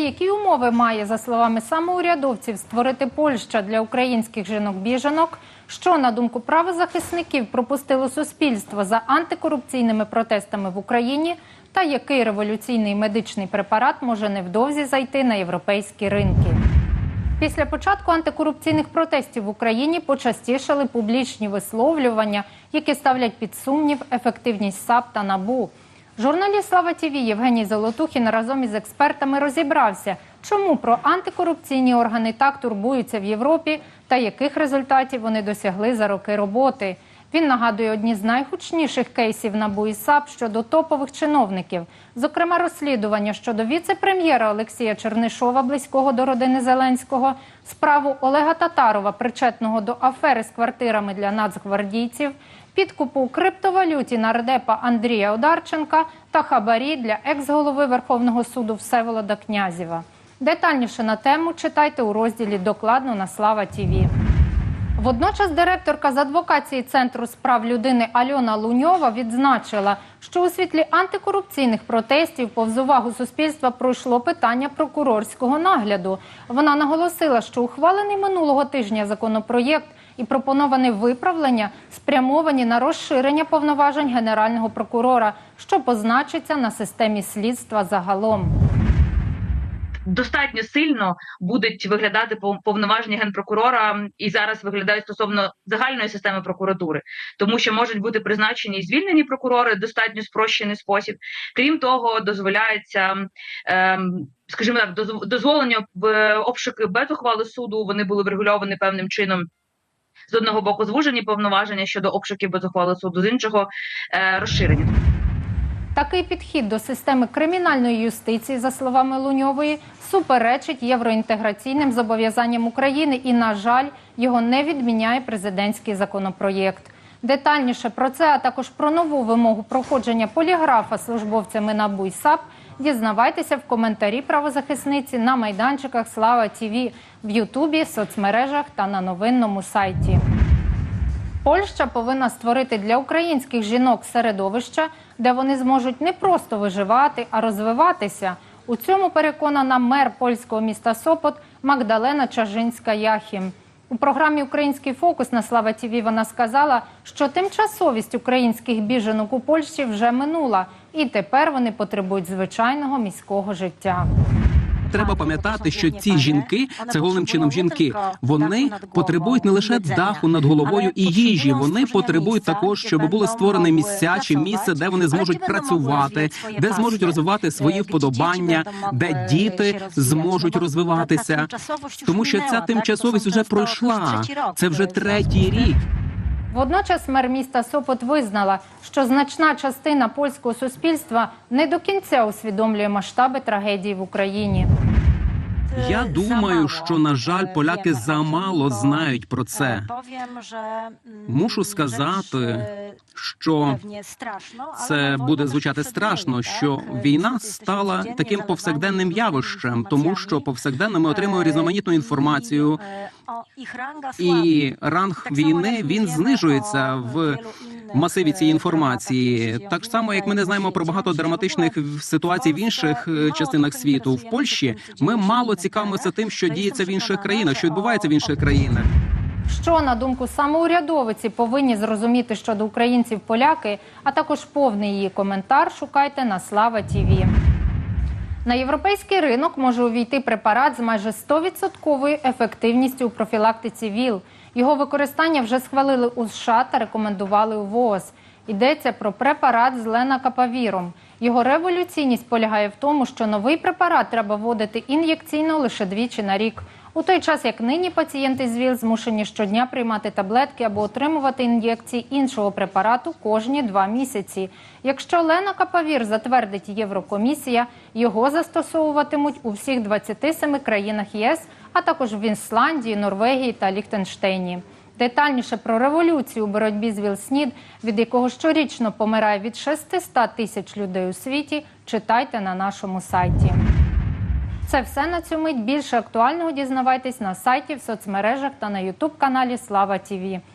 Які умови має, за словами самоурядовців, створити Польща для українських жінок-біженок? Що, на думку правозахисників, пропустило суспільство за антикорупційними протестами в Україні? Та який революційний медичний препарат може невдовзі зайти на європейські ринки? Після початку антикорупційних протестів в Україні почастішали публічні висловлювання, які ставлять під сумнів ефективність САП та НАБУ. Журналіст Слава ТІВІ Євгеній Золотухін разом із експертами розібрався, чому про антикорупційні органи так турбуються в Європі та яких результатів вони досягли за роки роботи. Він нагадує одні з найгучніших кейсів НАБУ і САП щодо топових чиновників, зокрема розслідування щодо віце-прем'єра Олексія Чернишова, близького до родини Зеленського, справу Олега Татарова, причетного до афери з квартирами для нацгвардійців, підкупу криптовалюті нардепа Андрія Одарченка та хабарі для екс-голови Верховного суду Всеволода Князєва. Детальніше на тему читайте у розділі Докладно на Слава ТІВІ. Водночас директорка з адвокації Центру справ людини Альона Луньова відзначила, що у світлі антикорупційних протестів повз увагу суспільства пройшло питання прокурорського нагляду. Вона наголосила, що ухвалений минулого тижня законопроєкт і пропоноване виправлення спрямовані на розширення повноважень генерального прокурора, що позначиться на системі слідства загалом. достатньо сильно будуть виглядати пов- повноваження генпрокурора і зараз виглядають стосовно загальної системи прокуратури, тому що можуть бути призначені і звільнені прокурори достатньо спрощений спосіб. Крім того, дозволяється. Ем, Скажімо так, доз- дозволення в обшуки без ухвали суду вони були врегульовані певним чином. З одного боку, звужені повноваження щодо обшуків без ухвали суду, з іншого е, розширені. Такий підхід до системи кримінальної юстиції, за словами Луньової, суперечить євроінтеграційним зобов'язанням України і, на жаль, його не відміняє президентський законопроєкт. Детальніше про це, а також про нову вимогу проходження поліграфа службовцями НАБУ і САП дізнавайтеся в коментарі правозахисниці на майданчиках Слава ТІВІ в Ютубі, соцмережах та на новинному сайті. Польща повинна створити для українських жінок середовище, де вони зможуть не просто виживати, а розвиватися. У цьому переконана мер польського міста Сопот Магдалена Чажинська Яхім. У програмі Український фокус на Слава ТІВІ вона сказала, що тимчасовість українських біженок у Польщі вже минула, і тепер вони потребують звичайного міського життя. Треба пам'ятати, що ці жінки це головним чином жінки. Вони потребують не лише даху над головою і їжі. Вони потребують також, щоб було створене місця чи місце, де вони зможуть працювати, де зможуть розвивати свої вподобання, де діти зможуть розвиватися. Тому що ця тимчасовість вже пройшла. Це вже третій рік. Водночас мер міста Сопот визнала, що значна частина польського суспільства не до кінця усвідомлює масштаби трагедії в Україні. Я думаю, що на жаль, поляки замало знають про це. Мушу сказати, що це буде звучати страшно, що війна стала таким повсякденним явищем, тому що повсякденно ми отримуємо різноманітну інформацію, і ранг війни він знижується в масиві цієї інформації. Так само, як ми не знаємо про багато драматичних ситуацій в інших е, частинах світу. В Польщі ми мало цікавимося тим, що діється в інших країнах, що відбувається в інших країнах. Що на думку самоурядовиці повинні зрозуміти щодо українців поляки, а також повний її коментар шукайте на Слава ТІВІ. На європейський ринок може увійти препарат з майже 100% ефективністю у профілактиці ВІЛ. Його використання вже схвалили у США та рекомендували у ВООЗ. Йдеться про препарат з ленакапавіром. Його революційність полягає в тому, що новий препарат треба вводити ін'єкційно лише двічі на рік. У той час, як нині пацієнти з ВІЛ змушені щодня приймати таблетки або отримувати ін'єкції іншого препарату кожні два місяці. Якщо ленакапавір затвердить Єврокомісія, його застосовуватимуть у всіх 27 країнах ЄС, а також в Ісландії, Норвегії та Ліхтенштейні. Детальніше про революцію у боротьбі з ВІЛ-СНІД, від якого щорічно помирає від 600 тисяч людей у світі, читайте на нашому сайті. Це все на цю мить. Більше актуального дізнавайтесь на сайті, в соцмережах та на Ютуб каналі Слава ТІВІ.